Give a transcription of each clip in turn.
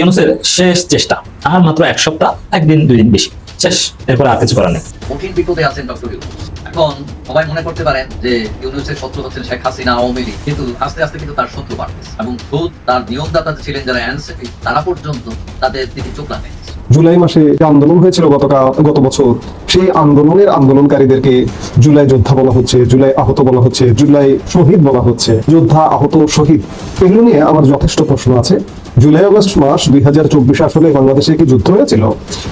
ইউনুসের শেষ চেষ্টা। আর মাত্র এক সপ্তাহ, একদিন, দুই দিন বেশি। শেষ। এরপর আর কিছু করার নেই। কঠিন বিপদে আছেন ডক্টর এখন সবাই মনে করতে পারেন যে ইউনুসের শত্রু হচ্ছেন শেখ হাসিনা, আওয়ামী কিন্তু আস্তে আস্তে কিন্তু তার শত্রু বাড়তেছে। এবং খুদ তার নিয়োগদাতা ছিলেন যারা এনসিপি তারা পর্যন্ত তাদের তিনি চোখ লাগাইছে জুলাই মাসে যে আন্দোলন হয়েছিল গতকাল, গত বছর, সেই আন্দোলনের আন্দোলনকারীদেরকে জুলাই যোদ্ধা বলা হচ্ছে, জুলাই আহত বলা হচ্ছে, জুলাই শহীদ বলা হচ্ছে, যোদ্ধা আহত শহীদ। এগুলো নিয়ে আমার যথেষ্ট প্রশ্ন আছে। জুলাই আগস্ট মাস দুই হাজার চব্বিশে আসলে বাংলাদেশে কি যুদ্ধ হয়েছিল?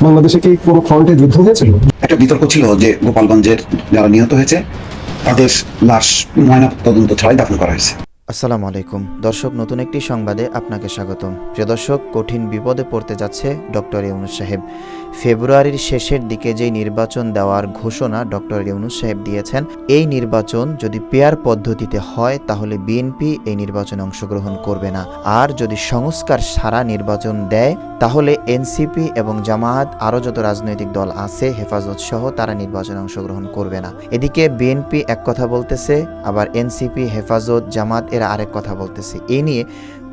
বাংলাদেশে কি কোনো ফ্রন্টে যুদ্ধ হয়েছিল? একটা বিতর্ক ছিল যে গোপালগঞ্জের যারা নিহত হয়েছে, তাদের লাশ ময়না তদন্ত ছাড়াই দাফন করা হয়েছে। আসসালামু আলাইকুম। দর্শক, নতুন একটি সংবাদে আপনাকে স্বাগতম। প্রিয় দর্শক, কঠিন বিপদে পড়তে যাচ্ছে ডক্টর ইউনুস সাহেব। ফেব্রুয়ারির শেষের দিকে যেই নির্বাচন দেওয়ার ঘোষণা ডক্টর ইউনুস সাহেব দিয়েছেন, এই নির্বাচন যদি পেয়ার পদ্ধতিতে হয়, তাহলে বিএনপি এই নির্বাচনে অংশগ্রহণ করবে না। আর যদি সংস্কার সারা নির্বাচন দেয়, তাহলে এনসিপি এবং জামায়াত আরও যত রাজনৈতিক দল আছে, হেফাজত সহ তারা নির্বাচনে অংশগ্রহণ করবে না। এদিকে বিএনপি এক কথা বলতেছে, আবার এনসিপি, হেফাজত জামাত এরা আরেক কথা বলতেছে। এই নিয়ে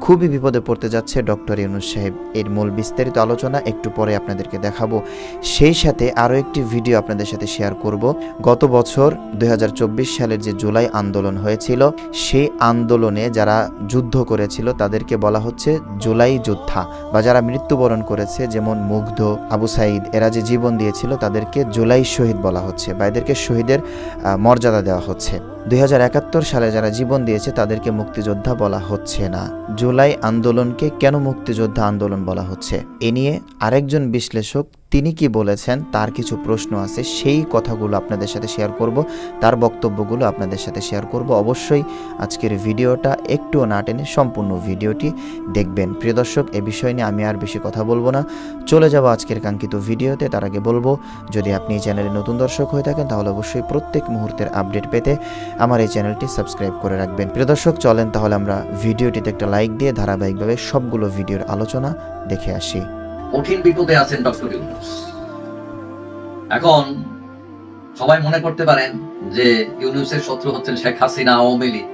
খুবই বিপদে পড়তে যাচ্ছে ডক্টর ইউনুস সাহেব। এর মূল বিস্তারিত আলোচনা একটু পরে আপনাদেরকে দেখাবো। সেই সাথে আরও একটি ভিডিও আপনাদের সাথে শেয়ার করব। গত বছর দু হাজার চব্বিশ সালের যে জুলাই আন্দোলন হয়েছিল, সেই আন্দোলনে যারা যুদ্ধ করেছিল, তাদেরকে বলা হচ্ছে জুলাই যোদ্ধা বা যারা মৃত্যুবরণ করেছে, যেমন মুগ্ধ, আবু সাইদ এরা যে জীবন দিয়েছিল, তাদেরকে জুলাই শহীদ বলা হচ্ছে বা এদেরকে শহীদের মর্যাদা দেওয়া হচ্ছে। দুই হাজার একাত্তর সালে যারা জীবন দিয়েছে তাদেরকে মুক্তিযোদ্ধা বলা হচ্ছে না। জুলাই আন্দোলনকে কেন মুক্তিযোদ্ধা আন্দোলন বলা হচ্ছে? এ নিয়ে আরেকজন বিশ্লেষক তিনি কি বলেছেন, তার কিছু প্রশ্ন আছে, সেই কথাগুলো আপনাদের সাথে শেয়ার করব, তার বক্তব্যগুলো আপনাদের সাথে শেয়ার করব। অবশ্যই আজকের ভিডিওটা একটুও না টেনে সম্পূর্ণ ভিডিওটি দেখবেন। প্রিয় দর্শক, এ বিষয় নিয়ে আমি আর বেশি কথা বলব না। চলে যাব আজকের কাঙ্ক্ষিত ভিডিওতে, তার আগে বলব, যদি আপনি এই চ্যানেলে নতুন দর্শক হয়ে থাকেন, তাহলে অবশ্যই প্রত্যেক মুহূর্তের আপডেট পেতে আমার এই চ্যানেলটি সাবস্ক্রাইব করে রাখবেন। প্রিয় দর্শক, চলেন তাহলে আমরা ভিডিওটিতে একটা লাইক দিয়ে ধারাবাহিকভাবে সবগুলো ভিডিওর আলোচনা দেখে আসি। কঠিন বিপদে আছেন ডক্টর ইউনুস। এখন সবাই মনে করতে পারেন যে ইউনুসের শত্রু হচ্ছেন শেখ হাসিনা আওয়ামী লীগ,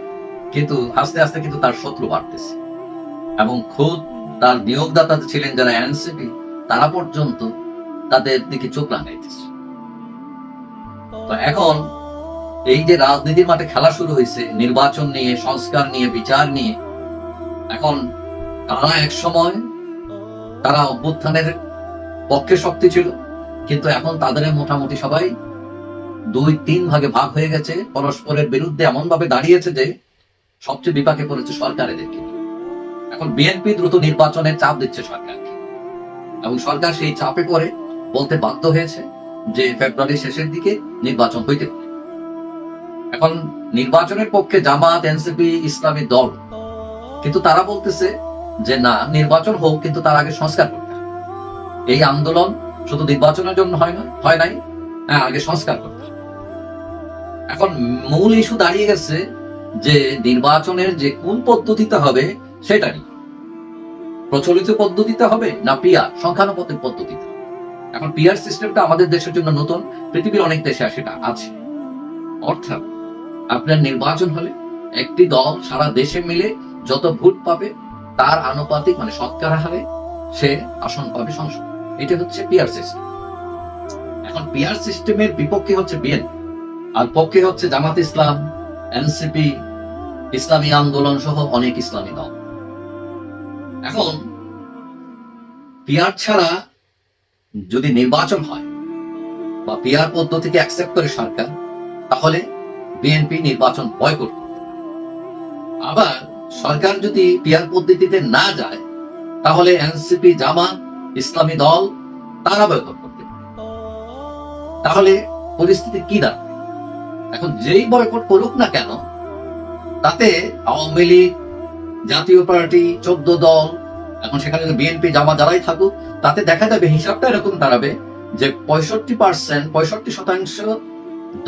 কিন্তু আস্তে আস্তে কিন্তু তার শত্রু বাড়তেছে। এবং খুদ তার নিয়োগদাতা ছিলেন যারা এনসিপি, তারা পর্যন্ত তাদের দিকে চোখ লাগাইতেছে তো এখন এই যে রাজনীতির মাঠে খেলা শুরু হয়েছে, নির্বাচন নিয়ে, সংস্কার নিয়ে, বিচার নিয়ে, এখন তারা এক সময় তারা অভ্যুত্থানের পক্ষে শক্তি ছিল, কিন্তু এখন তাদের মোটামুটি সবাই দুই, তিন ভাগে ভাগ হয়ে গেছে। পরস্পরের বিরুদ্ধে এমন ভাবে দাঁড়িয়েছে যে সবচেয়ে বিপাকে পড়েছে সরকার এদেরকে। এখন বিএনপি দ্রুত নির্বাচনের চাপ দিচ্ছে সরকারকে। এবং সরকার সেই চাপে পড়ে বলতে বাধ্য হয়েছে যে ফেব্রুয়ারি শেষের দিকে নির্বাচন হইতে এখন নির্বাচনের পক্ষে জামাত এনসিপি ইসলামী দল, কিন্তু তারা বলতেছে যে না, নির্বাচন হোক, কিন্তু তার আগে সংস্কার করতে এই আন্দোলন শুধু নির্বাচনের জন্য হয় না, হয় নাই হ্যাঁ আগে সংস্কার করতে এখন মূল ইস্যু দাঁড়িয়ে গেছে যে নির্বাচনের যে কোন পদ্ধতিতে হবে, সেটা নিয়ে। প্রচলিত পদ্ধতিতে হবে না পিয়ার, সংখ্যানুপাতিক পদ্ধতিতে? এখন পিয়ার সিস্টেমটা আমাদের দেশের জন্য নতুন, পৃথিবীর অনেক দেশে সেটা আছে। অর্থাৎ আপনার নির্বাচন হলে একটি দল সারা দেশে মিলে যত ভোট পাবে তার আনুপাতিক মানে শতকরা হারে সে আসন পাবে সংসদ। এটা হচ্ছে পিয়ার সিস্টেম এখন পিয়ার সিস্টেমের বিপক্ষে হচ্ছে বিএনপি আর পক্ষে হচ্ছে জামাত ইসলাম এনসিপি ইসলামী আন্দোলন সহ অনেক ইসলামী দল। এখন পিয়ার ছাড়া যদি নির্বাচন হয় বা পিয়ার পদ্ধতিকে অ্যাকসেপ্ট করে সরকার, তাহলে বিএনপি নির্বাচন বয়কট আবার সরকার যদি পিয়ার পদ্ধতিতে না যায়, তাহলে এনসিপি জামাত ইসলামী দল, তারা বয়কট করতে তাহলে পরিস্থিতি কি দাঁড়াবে? এখন যেই বয়কট করুক না কেন, তাতে আওয়ামী লীগ, জাতীয় পার্টি, চোদ্দ দল, এখন সেখানে বিএনপি জামা যারাই থাকুক, তাতে দেখা যাবে হিসাবটা এরকম দাঁড়াবে যে পঁয়ষট্টি পার্সেন্ট পঁয়ষট্টি শতাংশ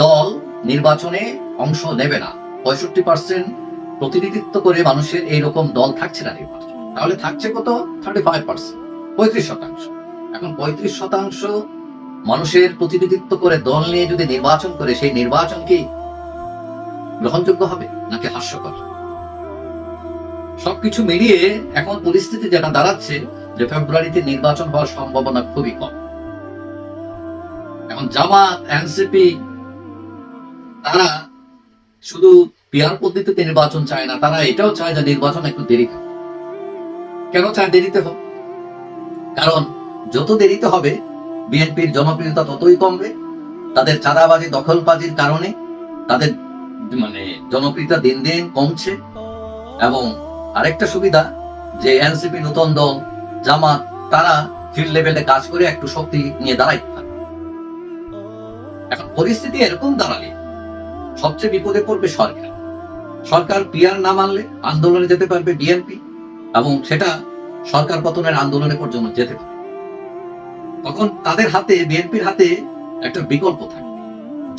দল নির্বাচনে অংশ নেবে না। পঁয়ষট্টি পার্সেন্ট প্রতিনিধিত্ব করে মানুষের এইরকম দল থাকছে না নির্বাচন। তাহলে থাকছে কত? থার্টি ফাইভ পার্সেন্ট পঁয়ত্রিশ শতাংশ। এখন পঁয়ত্রিশ শতাংশ মানুষের প্রতিনিধিত্ব করে দল নিয়ে যদি নির্বাচন করে, সেই নির্বাচন কি গ্রহণযোগ্য হবে নাকি হাস্যকর? সবকিছু মিলিয়ে এখন পরিস্থিতি যেটা দাঁড়াচ্ছে যে ফেব্রুয়ারিতে নির্বাচন হওয়ার সম্ভাবনা খুবই কম। এখন জামাত, এনসিপি, তারা শুধু পিয়ার পদ্ধতিতে নির্বাচন চায় না, তারা এটাও চায় যে নির্বাচন একটু দেরি। কেন চায় দেরিতে হোক? কারণ যত দেরিতে হবে, বিএনপির জনপ্রিয়তা ততই কমবে, তাদের চাঁদাবাজি, দখলবাজির কারণে তাদের মানে জনপ্রিয়তা দিন দিন কমছে। এবং আরেকটা সুবিধা, যে এনসিপি, নতুন দল, জামাত, তারা ফিল্ড লেভেলে কাজ করে একটু শক্তি নিয়ে দাঁড়াই এখন পরিস্থিতি এরকম দাঁড়ালে সবচেয়ে বিপদে পড়বে সরকার। সরকার পিয়ার না মানলে আন্দোলনে যেতে পারবে বিএনপি, এবং সেটা সরকার পতনের আন্দোলনে পর্যন্ত যেতে পারে তখন তাদের হাতে, বিএনপির হাতে একটা বিকল্প থাকে।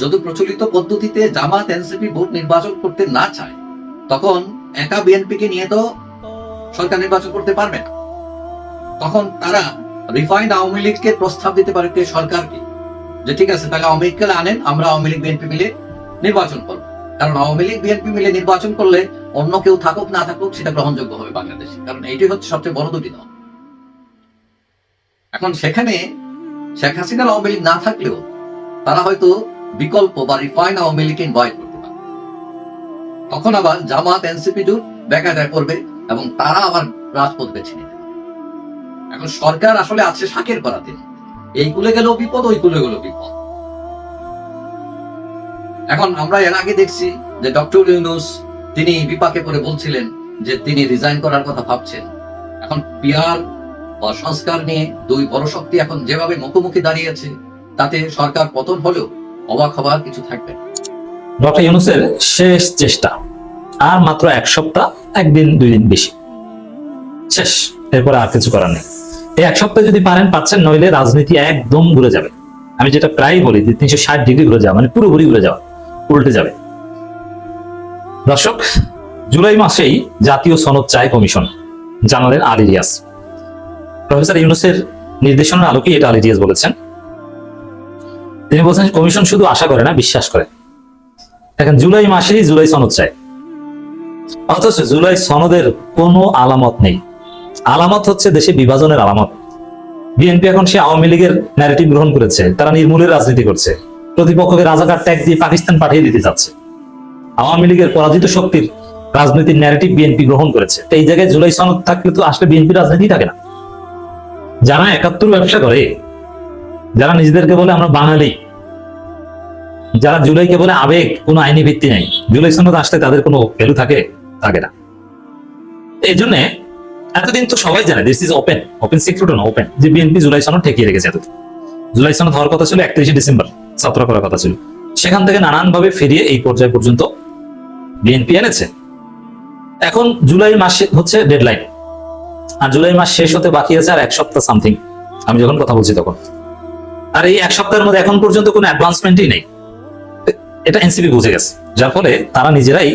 যদি প্রচলিত পদ্ধতিতে জামাত, এনসিপি ভোট নির্বাচন করতে না চায়, তখন একা বিএনপিকে নিয়ে তো সরকার নির্বাচন করতে পারবে না। তখন তারা রিফাইন্ড আওয়ামী লীগকে প্রস্তাব দিতে পারে সরকারকে, যে ঠিক আছে, তাহলে আওয়ামী লীগকে আনেন, আমরা আওয়ামী লীগ, বিএনপি মিলে নির্বাচন করব। কারণ আওয়ামী লীগ, বিএনপি মিলে নির্বাচন করলে অন্য কেউ থাকুক, না থাকুক, সেটা গ্রহণযোগ্য হবে বাংলাদেশে। কারণ এইটাই হচ্ছে সবচেয়ে বড় দুটি দল। এখন সেখানে শেখ হাসিনার আওয়ামী লীগ না থাকলেও তারা হয়তো বিকল্প বা রিফাইন আওয়ামী লীগকে ইনভাইট করতে পারে। তখন আবার জামাত, এনসিপি জোট বেকায়দায় করবে এবং তারা আবার রাজপথ বেছে নিতে এখন সরকার আসলে আছে শাকের করাতে এই কুলে গেলেও বিপদ, ওই কুলে গেলেও বিপদ। এখন আমরা এর আগে দেখছি যে ডক্টর ইউনুস, তিনি বিপাকে পড়ে বলছিলেন যে তিনি রিজাইন করার কথা ভাবছেন। এখন পিয়ার বা সংস্কার নিয়ে দুই বড় শক্তি এখন যেভাবে মুখোমুখি দাঁড়িয়েছে তাতে সরকার পতন হলেও অবাক হবার কিছু থাকবে ডক্টর ইউনুসের শেষ চেষ্টা, আর মাত্র এক সপ্তাহ, একদিন, দুই দিন বেশি। শেষ, এরপরে আর কিছু করার নেই। এই এক সপ্তাহ যদি পারেন, পাচ্ছেন, নইলে রাজনীতি একদম ঘুরে যাবে। আমি যেটা প্রায় বলি যে তিনশো ষাট ডিগ্রি ঘুরে যাওয়া মানে পুরোপুরি ঘুরে যাওয়া। উল্টে যাবে। দর্শক, জুলাই মাসেই জাতীয় সনদ চায় কমিশন, জানালেন আলী রিয়াজ প্রফেসর ইউনুসের নির্দেশনার আলোকে এটা আলী রিয়াজ বলেছেন। তিনি বলছেন কমিশন শুধু আশা করে না, বিশ্বাস করে। এখন জুলাই মাসেই জুলাই সনদ চায় অথচ জুলাই সনদের কোনো আলামত নেই। আলামত হচ্ছে দেশে বিভাজনের আলামত। বিএনপি এখন সে আওয়ামী লীগের ন্যারেটিভ গ্রহণ করেছে, তারা নির্মূলের রাজনীতি করছে। প্রতিপক্ষকে রাজাকার ট্যাগ দিয়ে পাকিস্তান পাঠিয়ে দিতে যাচ্ছে। আওয়ামী লীগের পরাজিত শক্তির রাজনীতির ন্যারেটিভ বিএনপি গ্রহণ করেছে। এই জায়গায় জুলাই সনদ থাকলে তো আসলে বিএনপি রাজনীতি থাকে না। যারা একাত্তর ব্যবসা করে, যারা নিজেদেরকে বলে আমরা বাঙালি, যারা জুলাইকে বলে আবেগ, কোনো আইনি ভিত্তি নাই, জুলাই সনদ আসলে তাদের কোনো ভ্যালু থাকে থাকে না। এই জন্য এতদিন তো সবাই জানে this is open open secret open যে বিএনপি জুলাই সনদ ঠেকিয়ে রেখেছে এতদিন। জুলাই সনদ হওয়ার কথা ছিল একত্রিশে ডিসেম্বর। সতেরো করার কথা ছিল। সেখান থেকে নানান ভাবে ফিরিয়ে এই পর্যায় পর্যন্ত বিএনপি এনেছে। এখন জুলাই মাসে হচ্ছে ডেডলাইন আর জুলাই মাস শেষ হতে বাকি আছে আর এক সপ্তাহ সামথিং আমি যখন কথা বলছি তখন। আর এই এক সপ্তাহের মধ্যে এখন পর্যন্ত কোনো অ্যাডভান্সমেন্টই নেই। এটা এনসিপি বুঝে গেছে। যার ফলে তারা নিজেরাই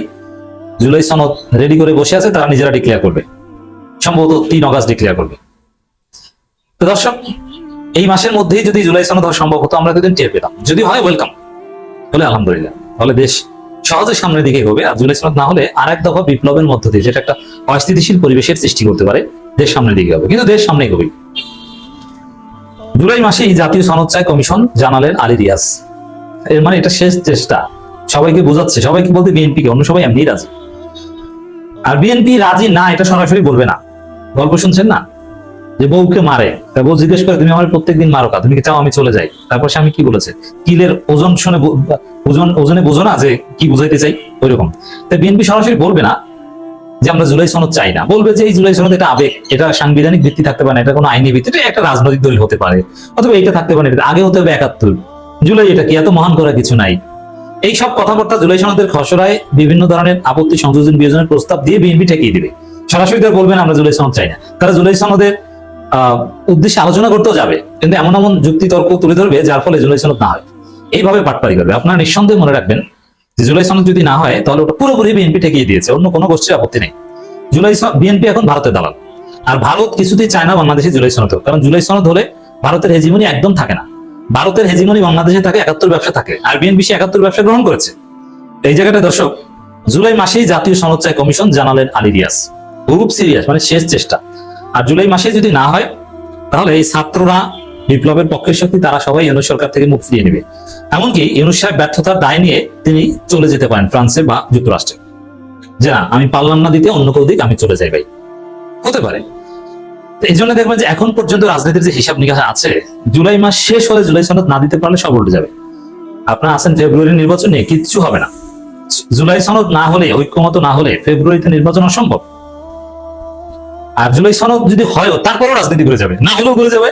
জুলাই সনদ রেডি করে বসে আছে, তারা নিজেরা ডিক্লেয়ার করবে। সম্ভবত তিন অগাস্ট ডিক্লেয়ার করবে। তো দর্শক এই মাসের মধ্যেই যদি জুলাই সনদ হওয়া সম্ভব হতো, আমরা দুদিন টের পেতাম। যদি হয় ওয়েলকাম হলে আলহামদুলিল্লাহ। তাহলে দেশ সহজে সামনের দিকে হবে। আর জুলাই সনদ না হলে আর এক দফা বিপ্লবের মধ্য দিয়ে, যেটা একটা অস্থিতিশীল পরিবেশের সৃষ্টি করতে পারে, দেশ সামনের দিকে হবে। কিন্তু দেশ সামনে এগোবে জুলাই মাসে এই জাতীয় সনদ চায় কমিশন, জানালেন আলী রিয়াজ। এর মানে এটা শেষ চেষ্টা। সবাইকে বোঝাচ্ছে, সবাইকে বলতে বিএনপি কে অন্য সবাই এমনি রাজি। আর বিএনপি রাজি না, এটা সরাসরি বলবে না। গল্প শুনছেন না? যে বউকে মারে তা বউ জিজ্ঞেস করে, তুমি আমার প্রত্যেকদিন মারো কা? তুমি চাও আমি চলে যাই? তারপর সে আমি কি বলেছে? কিলের ওজন শুনে ওজন, ওজনে বোঝো না যে কি বুঝাইতে চাই? ওইরকম। তাই বিএনপি সরাসরি বলবে না যে আমরা জুলাই সনদ চাই না। বলবে যে এই জুলাই সনদ এটা আবেগ, এটা সাংবিধানিক ভিত্তি থাকতে পারে না, এটা কোনো আইনি ভিত্তি, এটা একটা রাজনৈতিক দল হতে পারে। অথবা এটা থাকতে পারে আগে হতে হবে একাত্তর। জুলাই এটা কি? এত মহান করা কিছু নাই। এই সব কথাবার্তা জুলাই সনদের খসড়ায় বিভিন্ন ধরনের আপত্তি সংযোজন বিয়োজনের প্রস্তাব দিয়ে বিএনপি ঠেকিয়ে দিবে। সরাসরি তারা বলবেন আমরা জুলাই সনদ চাই না। তারা জুলাই সনদের উদ্দেশ্যে আলোচনা করতেও যাবে, কিন্তু এমন এমন যুক্তি তর্ক তুলে ধরবে যার ফলে জুলাই সনদ না হয়। এইভাবে পাটপারি করবে। আপনারা নিঃসন্দেহে মনে রাখবেন যে জুলাই সনদ যদি না হয়, তাহলে ওটা পুরোপুরি বিএনপি ঠেকিয়ে দিয়েছে। অন্য কোনো গোষ্ঠীর আপত্তি নেই। জুলাই বিএনপি এখন ভারতের দালাল। আর ভারত কিছুতেই চায় না বাংলাদেশে জুলাই সনদ হোক। কারণ জুলাই সনদ হলে ভারতের হেজিমনি একদম থাকে না। ভারতের হেজিমনি বাংলাদেশে থাকে, একাত্তর ব্যবসা থাকে। আর বিএনপি সে একাত্তর ব্যবসা গ্রহণ করেছে। এই জায়গাটা দর্শক, জুলাই মাসেই জাতীয় সনদ চায় কমিশন, জানালেন আলী রিয়াজ। খুব সিরিয়াস মানে শেষ চেষ্টা। আর জুলাই মাসে যদি না হয়, তাহলে এই ছাত্ররা বিপ্লবের পক্ষের শক্তি, তারা সবাই ইউনুস সরকার থেকে মুখ ফিরিয়ে নেবে। এমনকি ইউনুস সাহেব ব্যর্থতার দায় নিয়ে তিনি চলে যেতে পারেন ফ্রান্সে বা যুক্তরাষ্ট্রে। যে না, আমি পারলাম না দিতে, অন্য কেউ দিক, আমি চলে যাই ভাই। হতে পারে। এই জন্য দেখবেন যে এখন পর্যন্ত রাজনীতির যে হিসাব নিকাশ আছে, জুলাই মাস শেষ হলে জুলাই সনদ না দিতে পারলে সব উল্টে যাবে। আপনারা আছেন ফেব্রুয়ারি নির্বাচন কিচ্ছু হবে না। জুলাই সনদ না হলে, ঐক্যমত না হলে ফেব্রুয়ারিতে নির্বাচন অসম্ভব। আর জুলাই সনদ যদি হয় তারপরও রাজনীতি করে যাবে। না হলেও করে যাবে।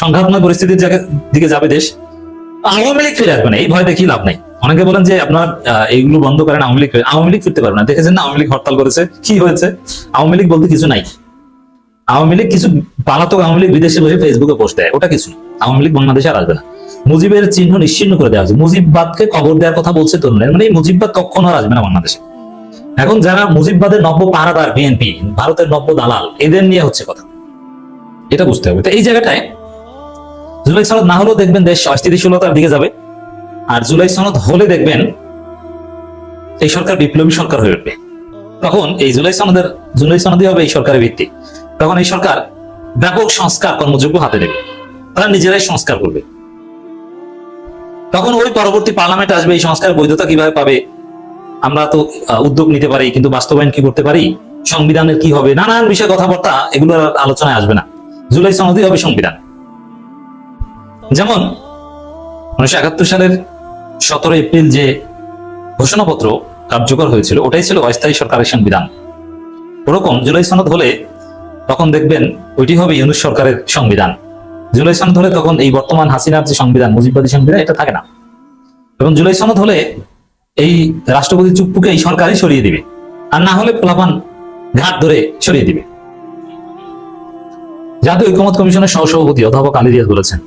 সংঘাতময় পরিস্থিতির দিকে যাবে দেশ। আওয়ামী লীগ ফিরে আসবে না, এই ভয় দেখি লাভ নাই। অনেকে বলেন যে আপনার এইগুলো বন্ধ করেন আওয়ামী লীগ আওয়ামী লীগ ফিরতে পারবে না। দেখেছেন না আওয়ামী লীগ হরতাল করেছে? কি হয়েছে? আওয়ামী লীগ বলতে কিছু নাই। আওয়ামী লীগ কিছু পালাতক আওয়ামী লীগ বিদেশে বসে ফেসবুকে পোস্ট দেয়। ওটা কিছু আওয়ামী লীগ বাংলাদেশে আর আসবে না। মুজিবের চিহ্ন নিশ্চিন্ন করে দেওয়া হয়েছে। মুজিববাদকে কবর দেওয়ার কথা বলছে তরুণের। মানে এই মুজিববাদ কখনো আর আসবে না বাংলাদেশে। এখন যারা মুজিববাদের নব্য পাহারাদার বিএনপি, ভারতের নব্য দালাল, এদের নিয়ে হচ্ছে কথা। এটা বুঝতে হবে। তো এই জায়গাটায় জুলাই সনদ না হলেও দেখবেন দেশ অস্থিতিশীলতার দিকে যাবে। আর জুলাই সনদ হলে দেখবেন এই সরকার বিপ্লবী সরকার হয়ে উঠবে। তখন এই জুলাই সনদের, জুলাই সনদই হবে এই সরকারের ভিত্তি। তখন এই সরকার ব্যাপক সংস্কার কর্মযোগ্য হাতে দেবে তারা নিজেরাই সংস্কার করবে। তখন ওই পরবর্তী পার্লামেন্ট আসবে এই সংস্কার বৈধতা কীভাবে পাবে? আমরা তো উদ্যোগ নিতে পারি, কিন্তু বাস্তবায়ন কি করতে পারি? সংবিধানের কি হবে? নানান বিষয় কথাবার্তা এগুলো আলোচনায় আসবে না। জুলাই সনদই হবে সংবিধান। যেমন, উনিশশো একাত্তর সালের সতেরো এপ্রিল যে ঘোষণাপত্র কার্যকর হয়েছিল, ওটাই ছিল অস্থায়ী সরকারের সংবিধান। ওরকম জুলাই সনদ হলে তখন দেখবেন ওইটি হবে ইউনুস সরকারের সংবিধান। জুলাই সনদ হলে তখন এই বর্তমান হাসিনার যে সংবিধান, মুজিববাদী সংবিধান, এটা থাকে না। এবং জুলাই সনদ হলে এই রাষ্ট্রপতি চুপ্পুকে এই সরকারই সরিয়ে দিবে। আর না হলে পোলাপান ঘাট ধরে সরিয়ে দিবে। জাতীয় ঐক্যমত কমিশনের সহসভাপতি অধ্যাপক আলী রিয়াজ বলেছেন,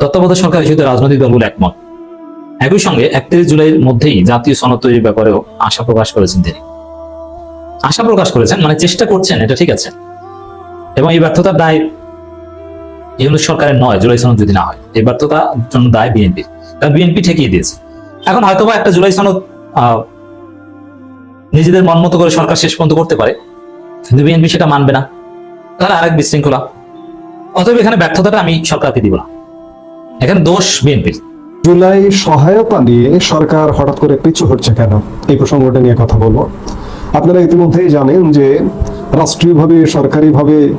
তত্ত্বাবধায়ক সরকার ইস্যুতে রাজনৈতিক দলগুলো একমত। একই সঙ্গে একত্রিশ জুলাইয়ের মধ্যেই জাতীয় সনদ তৈরির ব্যাপারেও আশা প্রকাশ করেছেন তিনি। আশা প্রকাশ করেছেন মানে চেষ্টা করছেন, এটা ঠিক আছে। এবং এই ব্যর্থতার দায় ইউনুস সরকারের নয়, জুলাই সনদ যদি না হয়। এই ব্যর্থতার জন্য দায় বিএনপির। কারণ বিএনপি ঠেকিয়ে দিয়েছে। এখন হয়তোবা একটা জুলাই সনদ নিজেদের মন মতো করে সরকার শেষ পর্যন্ত করতে পারে। কিন্তু বিএনপি সেটা মানবে না। তাহলে আরেক বিশৃঙ্খলা। অতএব এখানে ব্যর্থতাটা আমি সরকারকে দিব না। এখানে দোষ বিএনপির জুলাই সহায়তা নিয়ে সরকার হঠাৎ করে পিছু হচ্ছে কেন? এই প্রসঙ্গটা নিয়ে কথা বলব। আপনারা ইতিমধ্যেই জানেন যে রাষ্ট্রীয়ভাবে, সরকারিভাবে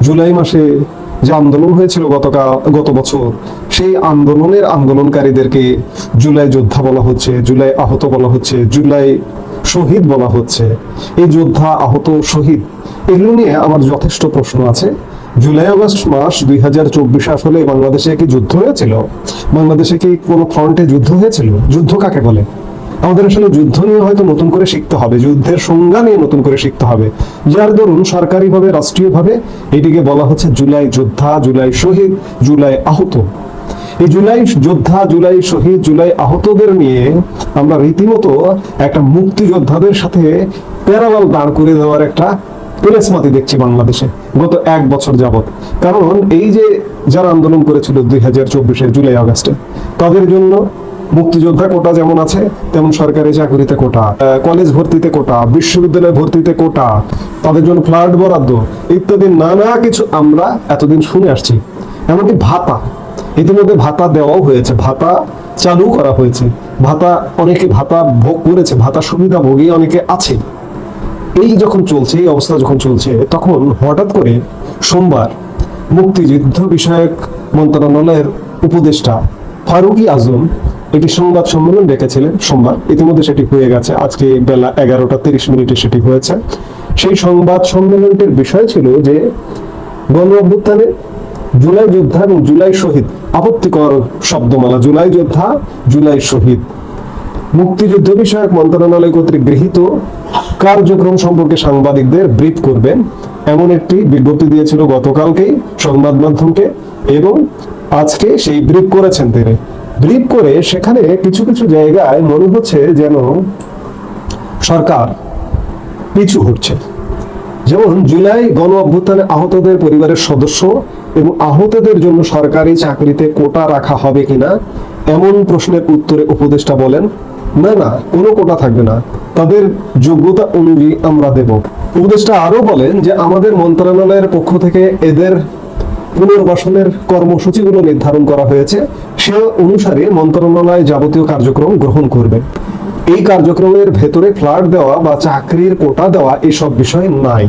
জুলাই মাসে যে আন্দোলন হয়েছিল গতকাল, গত বছর, সেই আন্দোলনের আন্দোলনকারীদেরকে জুলাই যোদ্ধা বলা হচ্ছে, জুলাই আহত বলা হচ্ছে, জুলাই শহীদ বলা হচ্ছে। এই যোদ্ধা আহত শহীদ, এগুলো নিয়ে আমার যথেষ্ট প্রশ্ন আছে। জুলাই আগস্ট মাস দুই হাজার চব্বিশ আসলে বাংলাদেশে কি যুদ্ধ হয়েছিল? বাংলাদেশে কি কোনো ফ্রন্টে যুদ্ধ হয়েছিল? যুদ্ধ কাকে বলে? আমাদের আসলে যুদ্ধ নিয়ে হয়তো নতুন করে শিখতে হবে, যুদ্ধের সংজ্ঞা নিয়ে নতুন করে শিখতে হবে। যার দরুন সরকারিভাবে, রাষ্ট্রীয়ভাবে এটিকে বলা হচ্ছে জুলাই যোদ্ধা, জুলাই শহীদ, জুলাই আহত। এই জুলাই যোদ্ধা, জুলাই শহীদ, জুলাই আহতদের নিয়ে আমরা রীতিমতো একটা মুক্তিযোদ্ধাদের সাথে প্যারালাল দাঁড় করে দেওয়ার একটা পেলেসমাতি দেখছি বাংলাদেশে, গত এক বছর যাবৎ। কারণ এই যে যারা আন্দোলন করেছিল দুই হাজার চব্বিশের জুলাই আগস্টে, তাদের জন্য মুক্তিযোদ্ধা কোটা যেমন আছে, তেমন সরকারি চাকরিতে কোটা কলেজ ভর্তিতে কোটা, বিশ্ববিদ্যালয় ভর্তিতে কোটা, তাদের জন্য ফ্ল্যাট বরাদ্দ ইত্যাদি নানা কিছু আমরা এতদিন শুনে আসছি। এমনকি ভাতা, ইতিমধ্যে ভাতা দেওয়াও হয়েছে, ভাতা চালু করা হয়েছে। ভাতা, অনেকে ভাতা ভোগ করেছে, ভাতা সুবিধা ভোগী অনেকে আছে। এই যখন চলছে, এই অবস্থা যখন চলছে, তখন হঠাৎ করে সোমবার মুক্তিযুদ্ধ বিষয়ক মন্ত্রণালয়ের উপদেষ্টা ফারুকি আজম একটি সংবাদ সম্মেলন ডেকেছিলেন সোমবার। ইতিমধ্যে সেটি হয়ে গেছে। আজকে বেলা এগারোটা তিরিশ মিনিটে সেটি হয়েছে। সেই সংবাদ সম্মেলনটির বিষয় ছিল যে, গণ অভ্যুত্থানে জুলাই যোদ্ধা এবং জুলাই শহীদ, আপত্তিকর শব্দমালা, জুলাই যোদ্ধা, জুলাই শহীদ। মুক্তিযুদ্ধ বিষয়ক মন্ত্রণালয় কর্তৃক গৃহীত কার্যক্রম সম্পর্কে সাংবাদিকদের ব্রিফ করবেন। এমন একটি বিজ্ঞপ্তি দিয়েছিল গতকালকেই সংবাদ মাধ্যমকে এবং আজকে সেই ব্রিফ করেছেন তিনি। ব্রিফ করে সেখানে কিছু কিছু জায়গায় মনে হচ্ছে যেন সরকার পিছু হচ্ছে। যেমন জুলাই গণ অভ্যুত্থানে আহতদের পরিবারের সদস্য এবং আহতদের জন্য সরকারি চাকরিতে কোটা রাখা হবে কিনা, এমন প্রশ্নের উত্তরে উপদেষ্টা বলেন, না না, কোনো কোটা থাকবে না। তাদের যোগ্যতা অনুযায়ী আমরা দেব। উপদেষ্টা আরও বলেন যে আমাদের মন্ত্রণালয়ের পক্ষ থেকে এদের পুনর্বাসনের কর্মসূচিগুলো নির্ধারণ করা হয়েছে। সে অনুসারে মন্ত্রণালয় যাবতীয় কার্যক্রম গ্রহণ করবে। এই কার্যক্রমের ভেতরে ফ্ল্যাট দেওয়া বা চাকরির কোটা দেওয়া এসব বিষয় নাই।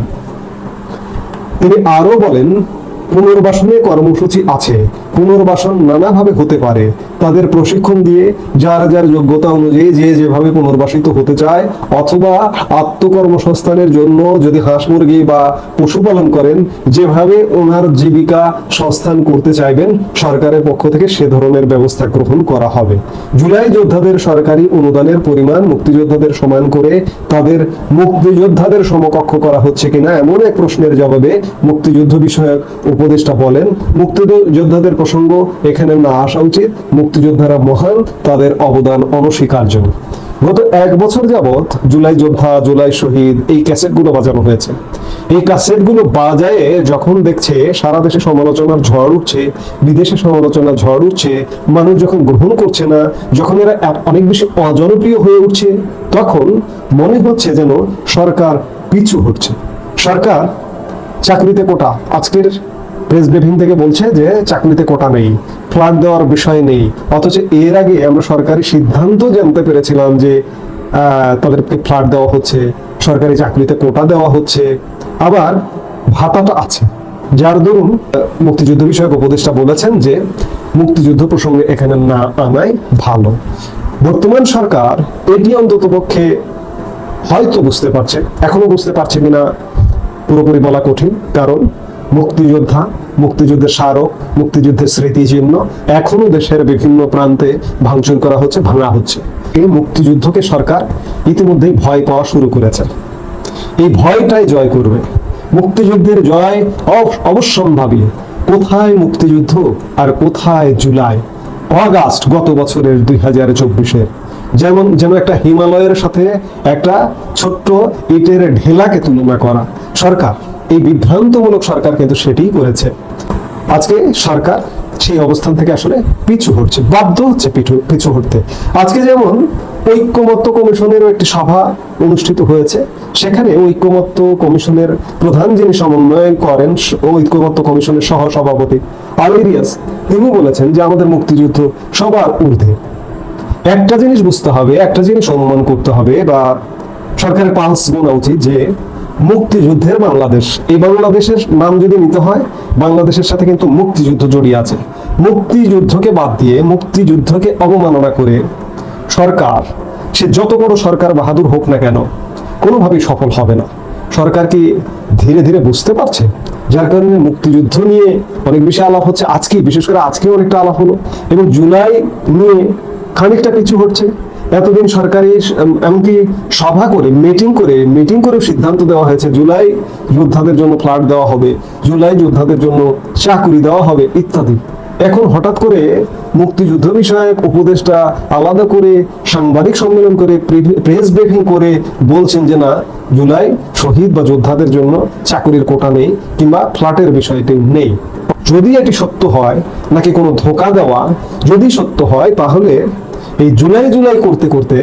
তিনি আরও বলেন, পুনর্বাসনে কর্মসূচি আছে। পুনর্বাসন নানাভাবে হতে পারে। তাদের প্রশিক্ষণ দিয়ে যার যার যোগ্যতা অনুযায়ী যে যেভাবে পুনর্বাসিত হতে চায়, অথবা আত্মকর্মসংস্থানের জন্য যদি হাঁস মুরগি বা পশুপালন করেন, যেভাবে ওনার জীবিকা সংস্থান করতে চাইবেন, সরকারের পক্ষ থেকে সে ধরনের ব্যবস্থা গ্রহণ করা হবে। জুলাই যোদ্ধাদের সরকারি অনুদানের পরিমাণ মুক্তিযোদ্ধাদের সমান করে তাদের মুক্তিযোদ্ধাদের সমকক্ষ করা হচ্ছে কিনা, এমন এক প্রশ্নের জবাবে মুক্তিযুদ্ধ বিষয়ক উপদেষ্টা বলেন, মুক্তিযোদ্ধাদের প্রসঙ্গ, এখানে না আসা উচিত। মুক্তিযোদ্ধারা মহান, তাদের অবদান অনস্বীকার্য। গত এক বছর যাবৎ জুলাই যোদ্ধা, জুলাই শহীদ, এই ক্যাসেটগুলো বাজানো হয়েছে। এই ক্যাসেটগুলো বাজায়ে যখন দেখছে সারা দেশে সমালোচনার ঝড় উঠছে, বিদেশে সমালোচনার ঝড় উঠছে, মানুষ যখন গ্রহণ করছে না, যখন এরা অনেক বেশি অজনপ্রিয় হয়ে উঠছে, তখন মনে হচ্ছে যেন সরকার পিছু হচ্ছে। সরকার চাকরিতে কোটা, আজকের প্রেস ব্রিফিং থেকে বলছে যে চাকরিতে কোটা নেই ফ্ল্যাট দেওয়ার বিষয় নেই। অথচ এর আগে আমরা সরকারি সিদ্ধান্ত জানতে পেরেছিলাম যে তাদেরকে ফ্ল্যাট দেওয়া হচ্ছে, সরকারি চাকরিতে কোটা দেওয়া হচ্ছে। আবার ভাতাটা আছে। যার দরুন মুক্তিযুদ্ধ বিষয়ক উপদেষ্টা বলেছেন যে, মুক্তিযুদ্ধ প্রসঙ্গে এখানে না আনাই ভালো। বর্তমান সরকার এটি অন্তত পক্ষে হয়তো বুঝতে পারছে, এখনও বুঝতে পারছে কিনা, পুরোপুরি বলা কঠিন। কারণ মুক্তিযোদ্ধা, মুক্তিযুদ্ধের স্মারক, মুক্তিযুদ্ধের স্মৃতিচিহ্ন এখনও দেশের বিভিন্ন প্রান্তে ভাঙচুর করা হচ্ছে, ভাঙা হচ্ছে। এই মুক্তিযুদ্ধকে সরকার ইতিমধ্যেই ভয় পাওয়া শুরু করেছে। এই ভয়টাই জয় করবে। মুক্তিযুদ্ধের জয় অব- অবশ্যম্ভাবী। কোথায় মুক্তিযুদ্ধ আর কোথায় জুলাই? অগাস্ট গত বছরের দুই হাজার চব্বিশের। যেমন, যেন একটা হিমালয়ের সাথে একটা ছোট্ট ইটের ঢেলাকে তুলনা করা। সরকার এই বিভ্রান্তমূলক সরকার কিন্তু সেটিই করেছে। আজকে সরকার সেই অবস্থান থেকে আসলে পিছু হচ্ছে বাধ্য হচ্ছে পিছু পিছু হটতে। আজকে যেমন ঐক্যমত্য কমিশনেরও একটি সভা অনুষ্ঠিত হয়েছে, সেখানে ঐক্যমত্য কমিশনের প্রধান যিনি সমন্বয় করেন ঐক্যমত্য কমিশনের সহ সভাপতি আলেরিয়াস তিনি বলেছেন যে আমাদের মুক্তিযুদ্ধ সবার ঊর্ধ্বে। একটা জিনিস বুঝতে হবে, একটা জিনিস অনুমান করতে হবে বা সরকারের পালস গোনা উচিত যে মুক্তিযুদ্ধের বাংলাদেশ। এই বাংলাদেশের নাম যদি নিতে হয়, বাংলাদেশের সাথে কিন্তু মুক্তিযুদ্ধ জড়িয়ে আছে। মুক্তিযুদ্ধকে বাদ দিয়ে, মুক্তিযুদ্ধকে অবমাননা করে সরকার, সে যত বড় সরকার বাহাদুর হোক না কেন, কোনোভাবেই সফল হবে না। সরকার কি ধীরে ধীরে বুঝতে পারছে? যার কারণে মুক্তিযুদ্ধ নিয়ে অনেক বেশি আলাপ হচ্ছে আজকে বিশেষ করে আজকে অনেকটা আলাপ হলো। এবং জুলাই নিয়ে খানিকটা কিছু হচ্ছে এতদিন সরকারি এমনকি সভা করে মিটিং করে মিটিং করে সিদ্ধান্ত দেওয়া হয়েছে, জুলাই যোদ্ধাদের জন্য ফ্ল্যাট দেওয়া হবে, জুলাই যোদ্ধাদের জন্য চাকরি দেওয়া হবে, ইত্যাদি। এখন হঠাৎ করে মুক্তিযুদ্ধ বিষয়ক উপদেষ্টা আলাদা করে সাংবাদিক সম্মেলন করে প্রেস ব্রিফিং করে বলছেন যে না, জুলাই শহীদ বা যোদ্ধাদের জন্য চাকরির কোটা নেই কিংবা ফ্ল্যাটের বিষয়টি নেই। যদি এটি সত্য হয়, নাকি কোনো ধোকা দেওয়া যদি সত্য হয়, তাহলে এই জুলাই জুলাই করতে করতে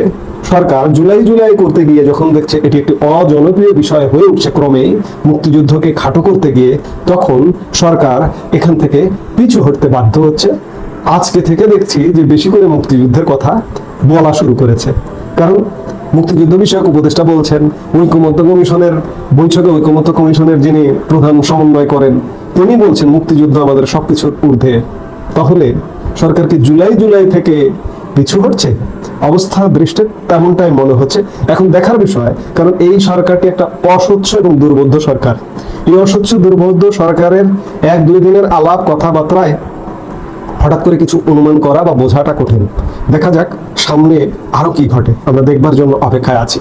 সরকার জুলাই জুলাই করতে গিয়ে যখন দেখছে এটি একটি অজনপ্রিয় বিষয় হয়ে উঠছে ক্রমেই মুক্তিযুদ্ধকে খাটো করতে গিয়ে, তখন সরকার এখান থেকে পিছু হটতে বাধ্য হচ্ছে। আজকে থেকে দেখছি যে বেশি করে মুক্তিযুদ্ধের কথা বলা শুরু করেছে। কারণ মুক্তিযুদ্ধ বিষয়ক উপদেষ্টা বলছেন, ঐক্যমত্য কমিশনের বৈঠকে ঐক্যমত্য কমিশনের যিনি প্রধান সমন্বয় করেন, তিনি বলছেন মুক্তিযুদ্ধ আমাদের সবকিছুর ঊর্ধ্বে। তাহলে সরকারকে জুলাই জুলাই থেকে পিছু হচ্ছে, অবস্থা, দৃষ্টে তেমনটাই মনে হচ্ছে। এখন দেখার বিষয়, কারণ এই সরকারটি একটা অস্বচ্ছ এবং দুর্বোধ্য সরকার। এই অস্বচ্ছ, দুর্বোধ্য সরকারের এক, দুই দিনের আলাপ কথাবার্তায় হঠাৎ করে কিছু অনুমান করা বা বোঝাটা কঠিন। দেখা যাক সামনে আরও কি ঘটে। আমরা দেখবার জন্য অপেক্ষায় আছি।